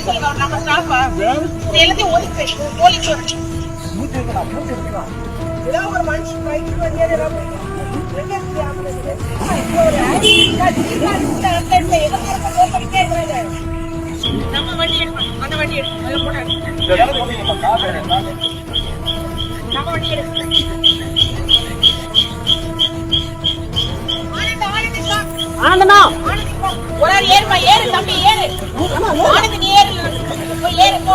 சொல்லுங்க அவர் நம்ம ஸ்டாஃபா எல்லாத்தையும் ஒதுக்கு போலீஸ் வரும் ஏதாவது ஒரு மனுஷன் பைக்கு வந்து ஏதாவது ஒரு. நம்ம வண்டி எடுக்கணும் அந்த வண்டி எடுக்கணும் அதுல நம்ம வண்டி எடுக்கணும் ஆனந்த், ஆனந்த். ஒரு ஆள் ஏறு தம்பி ஏறு. ஆனந்த் நீ ஏறு. போய் ஏறு போ.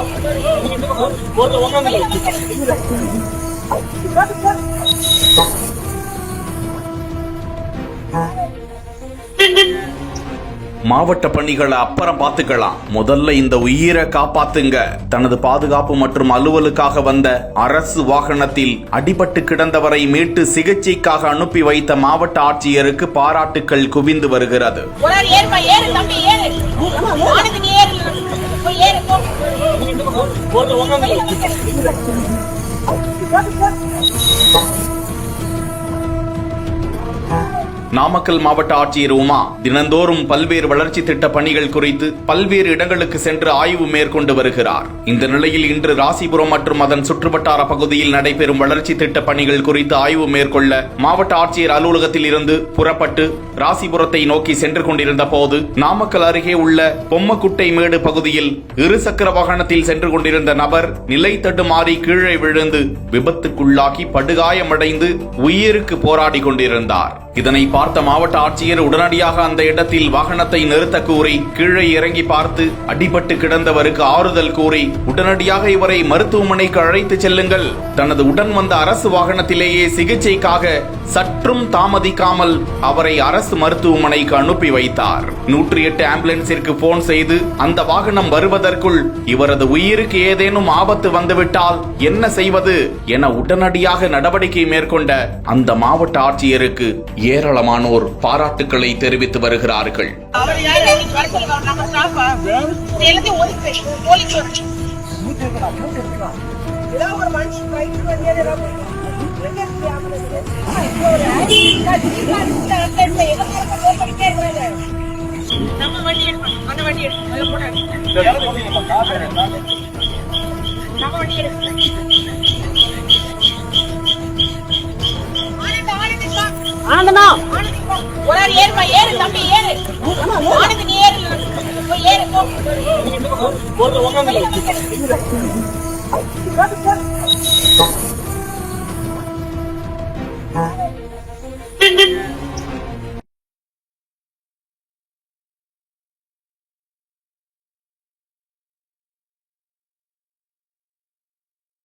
மாவட்ட பணிகளை அப்புறம் பார்த்துக்கலாம். முதல்ல இந்த உயிரை காப்பாத்துங்க. தனது பாதுகாப்பு மற்றும் அலுவலுக்காக வந்த அரசு வாகனத்தில் அடிபட்டு கிடந்தவரை மீட்டு சிகிச்சைக்காக அனுப்பி வைத்த மாவட்ட ஆட்சியருக்கு பாராட்டுக்கள் குவிந்து வருகிறது. ஏறு நாமக்கல் மாவட்ட ஆட்சியர் உமா தினந்தோறும் பல்வேறு வளர்ச்சி திட்ட பணிகள் குறித்து பல்வேறு இடங்களுக்கு சென்று ஆய்வு மேற்கொண்டு வருகிறார். இந்த நிலையில் இன்று ராசிபுரம் மற்றும் அதன் சுற்றுவட்டார பகுதியில் நடைபெறும் வளர்ச்சி திட்ட பணிகள் குறித்து ஆய்வு மேற்கொள்ள மாவட்ட ஆட்சியர் அலுவலகத்தில் இருந்து புறப்பட்டு ராசிபுரத்தை நோக்கி சென்று கொண்டிருந்த போது நாமக்கல் அருகே உள்ள பொம்மக்குட்டை மேடு பகுதியில் இருசக்கர வாகனத்தில் சென்று கொண்டிருந்த நபர் நிலை தடுமாறி கீழே விழுந்து விபத்துக்குள்ளாகி படுகாயமடைந்து உயிருக்கு போராடி கொண்டிருந்தார். இதனை பார்த்த மாவட்ட ஆட்சியர் உடனடியாக அந்த இடத்தில் வாகனத்தை நிறுத்த கூறி கீழே இறங்கி பார்த்து அடிபட்டு கிடந்தவருக்கு ஆறுதல் கூறி உடனடியாக இவரை மருத்துவமனைக்கு அழைத்து செல்லுங்கள். தனது உடன் வந்த அரசு வாகனத்திலேயே சிகிச்சைக்காக சற்றும் தாமதிக்காமல் அவரை அரசு மருத்துவமனைக்கு அனுப்பி வைத்தார். நூற்றி எட்டு ஆம்புலன்ஸிற்கு போன் செய்து அந்த வாகனம் வருவதற்குள் இவரது உயிருக்கு ஏதேனும் ஆபத்து வந்துவிட்டால் என்ன செய்வது என உடனடியாக நடவடிக்கை மேற்கொண்ட அந்த மாவட்ட ஆட்சியருக்கு ஏராளமானோர் பாராட்டுக்களை தெரிவித்து வருகிறார்கள். நம்ம வண்டி எடுக்கணும் அந்த வண்டி எடுக்கணும் நம்ம வண்டி எடுக்கணும் ஆனந்த் போ. ஒரு ஆள் ஏறுப்பா ஏறு தம்பி ஏறு. ஆனந்த் நீ ஏறு. போய் ஏறு போ. ஆ